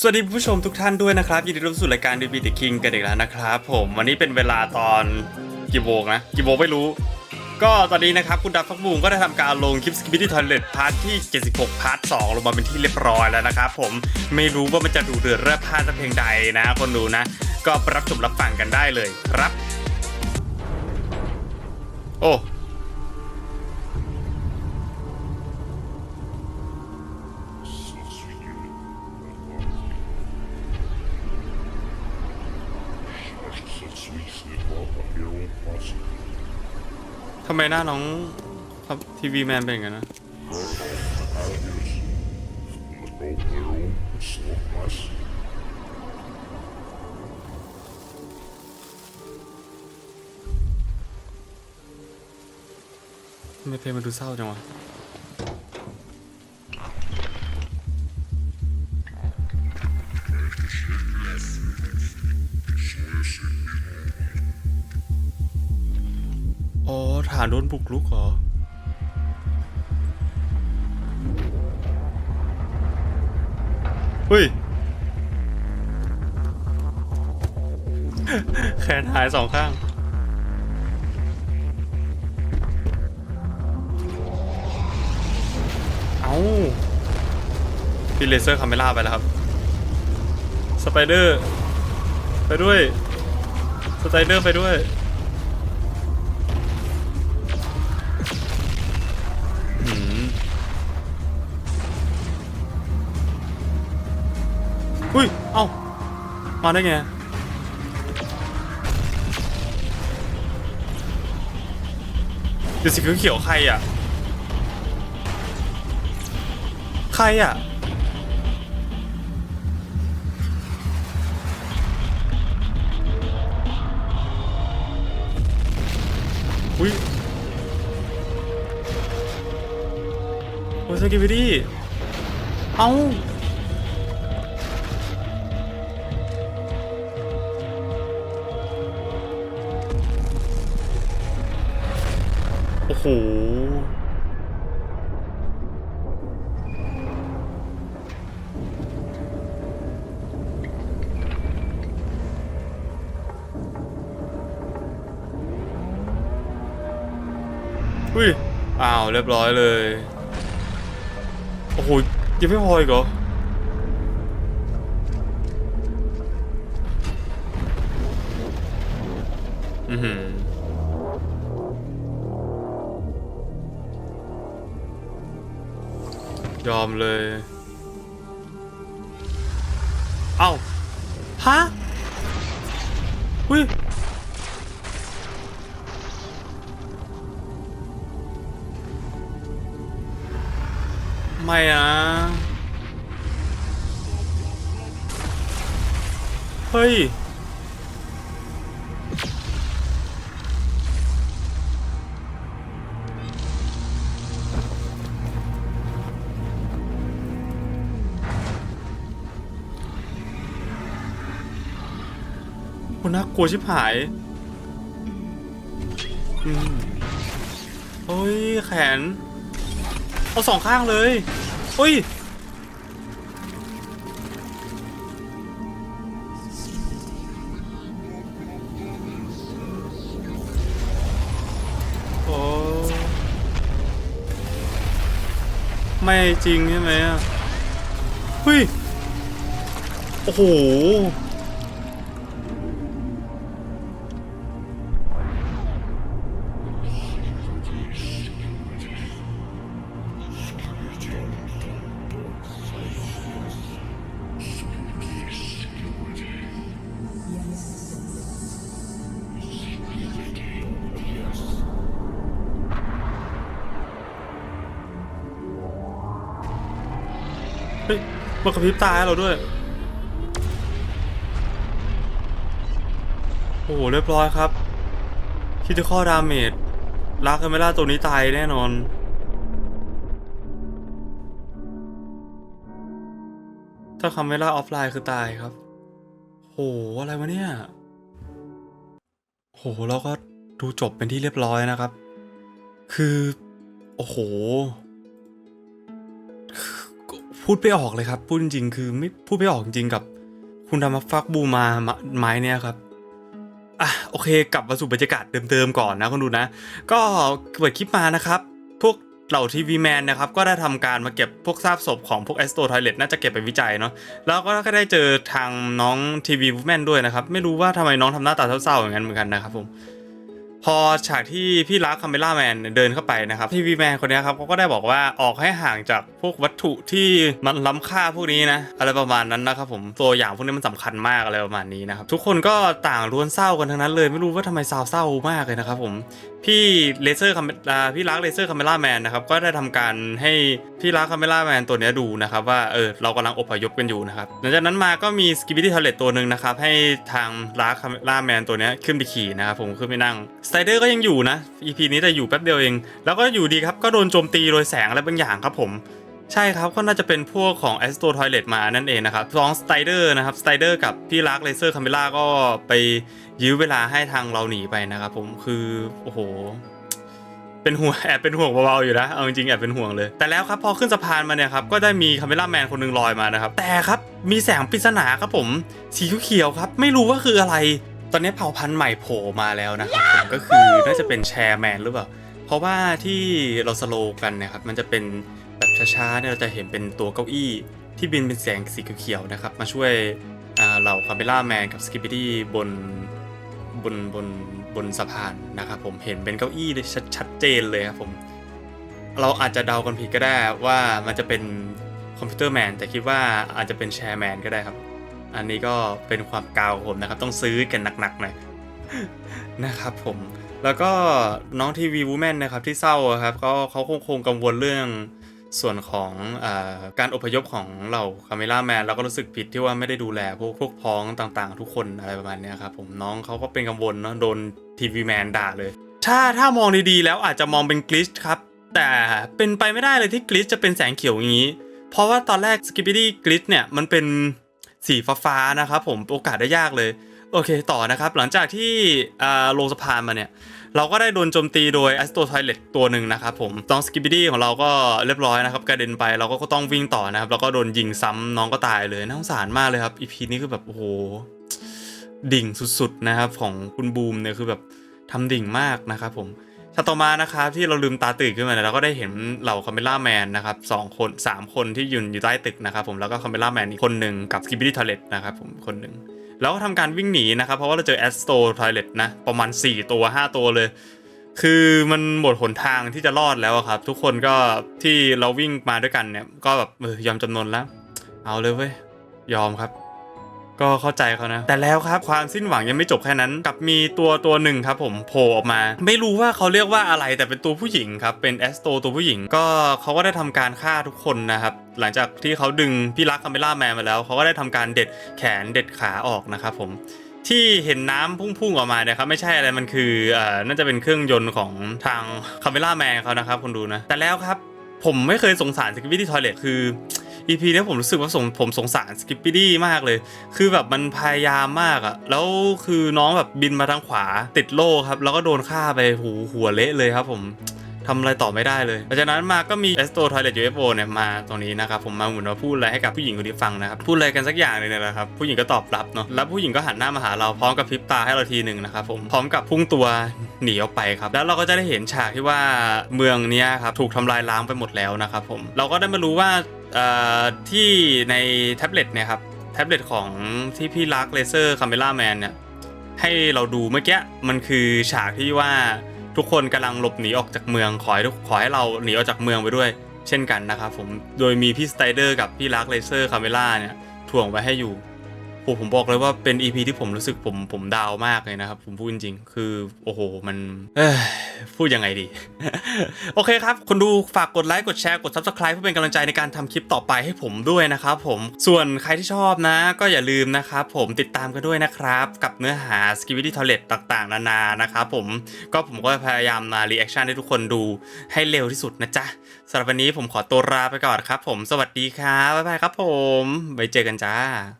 สวัสดีผู้ชมทุกท่านด้วยนะครับ ยินดีรับสู่รายการดีบีติคิงกันอีกแล้วนะครับผมวันนี้เป็นเวลาตอนกี่โมงนะกี่โมงไม่รู้ ก็ตอนนี้นะครับคุณดับฟักบูมก็ได้ทำการลงคลิปสกิปปี้ทอยเลตพาร์ทที่ 76 พาร์ท 2 ลงมาเป็นที่เรียบร้อยแล้วนะครับผมไม่รู้ว่ามันจะดูเดือดเรือพลาดสักเพียงใดนะ คนดูนะ ก็รับชมรับฟังกันได้เลยครับ โอ้ ทำไมหน้าน้องทีวีแมนเป็นอย่างนั้นนะทำไมเพลงมันดูเศร้าจังวะ อ๋อฐานโดนบุกรุกเหรอเฮ้ย แขนหายสองข้าง เอาพี่เลเซอร์คาเมล่าไปแล้วครับ สไปเดอร์ ไปด้วย สไปเดอร์ไปด้วย เอ้า มาได้ไง เดี๋ยวสีเขียวใครอะ ใครอะ อุ้ยโอ้ยสกิบิดี้เอ้า อ้โหอุ้ย อ้าว เรียบร้อยเลย โอ้โห ยังไม่พออีกเหรอ อือหือ มเลย เอ้า ฮะอุ้ยไม่อะเฮ้ย โหน่ากลัวชิบหายอืมเฮ้ยแขน เอาสองข้างเลยเฮ้ยโอ้ไม่จริงใช่ไหมอะเฮ้ย โอ้โห มันกระพริบตาให้เราด้วย โอ้โห เรียบร้อยครับคิดจะข้อดาเมจลากคาเมล่าตัวนี้ตายแน่นอน ถ้าคาเมล่าออฟไลน์คือตายครับ โห อะไรวะเนี่ย โหเราก็ดูจบเป็นที่เรียบร้อยนะครับ คือ โอ้โห พูดไม่ออกเลยครับ พูดจริงๆ คือไม่พูดไม่ออกจริงๆกับ คุณธรรมฟักบูมาไม้เนี่ยครับอะโอเคกลับมาสู่บรรยากาศเดิมๆก่อนนะคุณดูนะ ก็เปิดคลิปมานะครับ พวกเหล่าทีวีแมนนะครับ ก็ได้ทำการมาเก็บพวกซากศพของพวกแอสโตไทเลตน่าจะเก็บไปวิจัยเนาะแล้วก็ได้เจอทางน้องทีวีแมนด้วยนะครับ ไม่รู้ว่าทำไมน้องทำหน้าตาเศร้าๆอย่างนั้นเหมือนกันนะครับผม พอฉากที่พี่รักคาเมล่าแมนเดินเข้าไปนะครับทีวีแมนคนนี้ครับเขาก็ได้บอกว่าออกให้ห่างจากพวกวัตถุที่มันล้ำค่าพวกนี้นะอะไรประมาณนั้นนะครับผมตัวอย่างพวกนี้มันสำคัญมากอะไรประมาณนี้นะครับทุกคนก็ต่างล้วนเศร้ากันทั้งนั้นเลยไม่รู้ว่าทำไมเศร้ามากเลยนะครับผมพี่เลเซอร์คาเมล่าพี่รักเลเซอร์คาเมล่าแมนนะครับก็ได้ทำการให้พี่รักคาเมล่าแมนตัวนี้ดูนะครับว่าเออเรากำลังอพยพกันอยู่นะครับหลังจากนั้นมาก็มีสกิบิตี้ทอเลตตัวหนึ่งนะครับให้ทางรักคาเมล่าแมนตัวนี้ขึ้นไปขี่นะครับผมขึ้นไปนั่งสไตเดอร์ก็ยังอยู่นะ EP นี้แต่อยู่แป๊บเดียวเอง แล้วก็อยู่ดีครับ ก็โดนโจมตีโดยแสงอะไรบางอย่างครับผม ใช่ครับ ก็น่าจะเป็นพวกของ a s t r o Toilet มานั่นเองนะครับสองสไตเดอร์นะครับสไตเดอร์กับพี่รักเลเซอร์คาเมล่าก็ไปยื้อเวลาให้ทางเราหนีไปนะครับผม คือ โอ้โห เป็นห่วงแอบเป็นห่วงเบาๆอยู่นะ เอาจริงๆแอบเป็นห่วงเลย แต่แล้วครับพอขึ้นสะพานมาเนี่ยครับ ก็ได้มีคาเมล่าแมนคนหนึ่งลอยมานะครับ แต่ครับ มีแสงปริศนาครับผม สีเขียวครับ ไม่รู้ว่าคืออะไร ตอนนี้เผ่าพันธุ์ใหม่โผล่มาแล้วนะครับผมก็คือน่าจะเป็นแชร์แมนหรือเปล่า เพราะว่าที่เราสโลว์กันเนะครับมันจะเป็นแบบช้าๆเนี่ยเราจะเห็นเป็นตัวเก้าอี้ ที่บินเป็นแสงสีเขียวๆนะครับ มาช่วยอ่าเหล่าคาเมล่าแมนกับสกิปปี้ดี้บนบนบนบนสะพานนะครับผมเห็นเป็นเก้าอี้เลยชัดชัดเจนเลยครับผมเราอาจจะเดากันผิดก็ได้ว่ามันจะเป็นคอมพิวเตอร์แมนแต่คิดว่าอาจจะเป็นแชร์แมนก็ได้ครับ อันนี้ก็เป็นความกาวผมนะครับ ต้องซื้อกันหนักๆหน่อยนะครับผมแล้วก็น้องทีวีวูแมนนะครับที่เศร้าครับก็เขาคงคงกังวลเรื่องส่วนของอการอพยพของเหล่าคาเมล่าแมนแล้วก็รู้สึกผิดที่ว่าไม่ได้ดูแลพวกพวกพ้องต่างๆ ทุกคนอะไรประมาณนี้ครับผมน้องเขาก็เป็นกังวลเนาะโดนทีวีแมนด่าเลย ถ้าถ้ามองดีๆ แล้วอาจจะมองเป็นกลิชครับ แต่เป็นไปไม่ได้เลยที่กลิชจะเป็นแสงเขียวอย่างนี้ เพราะว่าตอนแรกสกิปปี้ดี้กลิชเนี่ยมันเป็น สีฟ้าๆนะครับผมโอกาสได้ยากเลย โอเคต่อนะครับ หลังจากที่ลงสะพานมาเนี่ย เราก็ได้โดนโจมตีโดย a s t r o t o i l e t ตัวหนึ่งนะครับผมต้องสกิปปี้ดี้ของเราก็เรียบร้อยนะครับกระเด็นไปเราก็ต้องวิ่งต่อนะครับ แล้วก็โดนยิงซ้ำน้องก็ตายเลยน่าสงสารมากเลยครับอีพีนี้คือแบบโอ้โหดิ่งสุดๆนะครับของคุณบูมเนี่ยคือแบบทำดิ่งมากนะครับผม ชาต่อมานะครับที่เราลืมตาตื่นขึ้นมาเนี่ยเราก็ได้เห็นเหล่าคาเมล่าแมนนะครับสองคนสามคนที่ยืนอยู่ใต้ตึกนะครับผมแล้วก็คาเมล่าแมนอีกคนหนึ่งกับสกิปปี้ทอเลตนะครับผมคนหนึ่งแล้วก็ทำการวิ่งหนีนะครับเพราะว่าเราเจอแอสโตทอเลตนะประมาณ 4 ตัว 5 ตัวเลย คือมันหมดหนทางที่จะรอดแล้วครับ ทุกคนก็ที่เราวิ่งมาด้วยกันเนี่ยก็แบบเออยอมจำนนแล้ว เอาเลยเว้ยยอมครับ ก็เข้าใจเขานะ แต่แล้วครับความสิ้นหวังยังไม่จบแค่นั้น กับมีตัวตัวหนึ่งครับผมโผล่ออกมา ไม่รู้ว่าเขาเรียกว่าอะไรแต่เป็นตัวผู้หญิงครับ เป็นแอสโตตัวผู้หญิง ก็เขาก็ได้ทำการฆ่าทุกคนนะครับ หลังจากที่เขาดึงพี่รักคาเมล่าแมนมาแล้ว เขาก็ได้ทำการเด็ดแขนเด็ดขาออกนะครับผมที่เห็นน้ำพุ่งๆออกมาเนี่ยครับไม่ใช่อะไรมันคืออ่น่าจะเป็นเครื่องยนต์ของทางคาเมล่าแมนเขานะครับคนดูนะแต่แล้วครับผมไม่เคยสงสารสกิปปี้ดี้ทอยเลทคือ EP เนี้ผมรู้สึกว่าสงผมสงสารสกิปปี้ดี้มากเลย คือแบบมันพยายามมากอะแล้วคือน้องแบบบินมาทางขวาติดโล่ครับ แล้วก็โดนฆ่าไปหูหัวเละเลยครับผม ทำอะไรต่อไม่ได้เลยหลังจากนั้นมาก็มี e s t o Toilet UFO เนี่ยมาตรงนี้นะครับผมมาเหมือนว่าพูดอะไรให้กับผู้หญิงคนนี้ฟังนะครับพูดอะไรกันสักอย่างหนึงเนี่ยแหละครับผู้หญิงก็ตอบรับเนาะแล้วผู้หญิงก็หันหน้ามาหาเราพร้อมกับพริบตาให้เราทีหนึ่งนะครับผมพร้อมกับพุ่งตัวหนีออกไปครับแล้วเราก็จะได้เห็นฉากที่ว่าเมืองเนี้ยครับถูกทำลายล้างไปหมดแล้วนะครับผมเราก็ได้มารู้ว่าเอ่อที่ในแท็บเล็ตเนี่ยครับแท็บเล็ตของที่พี่รักเลเซอร์คาเมล่าแมนเนี่ยให้เราดูเมื่อกี้มันคือฉากที่ว่า ทุกคนกำลังหลบหนีออกจากเมืองขอให้ขอให้เราหนีออกจากเมืองไปด้วย เช่นกันนะครับผมโดยมีพี่สไตเดอร์กับพี่ลักเลเซอร์คาเมล่าเนี่ยถ่วงไว้ให้อยู่ โอ้ผมบอกเลยว่าเป็น EP ที่ผมรู้สึกผมผมดาวมากเลยนะครับ ผมพูดจริง ๆ คือ โอ้โห มันพูดยังไงดี โอเคครับ คนดูฝากกดไลค์กดแชร์กด Subscribe เพื่อเป็นกำลังใจในการทำคลิปต่อไปให้ผมด้วยนะครับผมส่วนใครที่ชอบนะ ก็อย่าลืมนะครับผมติดตามกันด้วยนะครับ กับเนื้อหา s k i b i d y Toilet ต่างๆ นานานะครับผมก็ผมก็พยายามมา reaction ให้ทุกคนดูให้เร็วที่สุดนะจ๊ะสำหรับวันนี้ผมขอตัวลาไปก่อนครับ ผมสวัสดีครับบ๊ายบายครับ ผมไว้เจอกันจ้า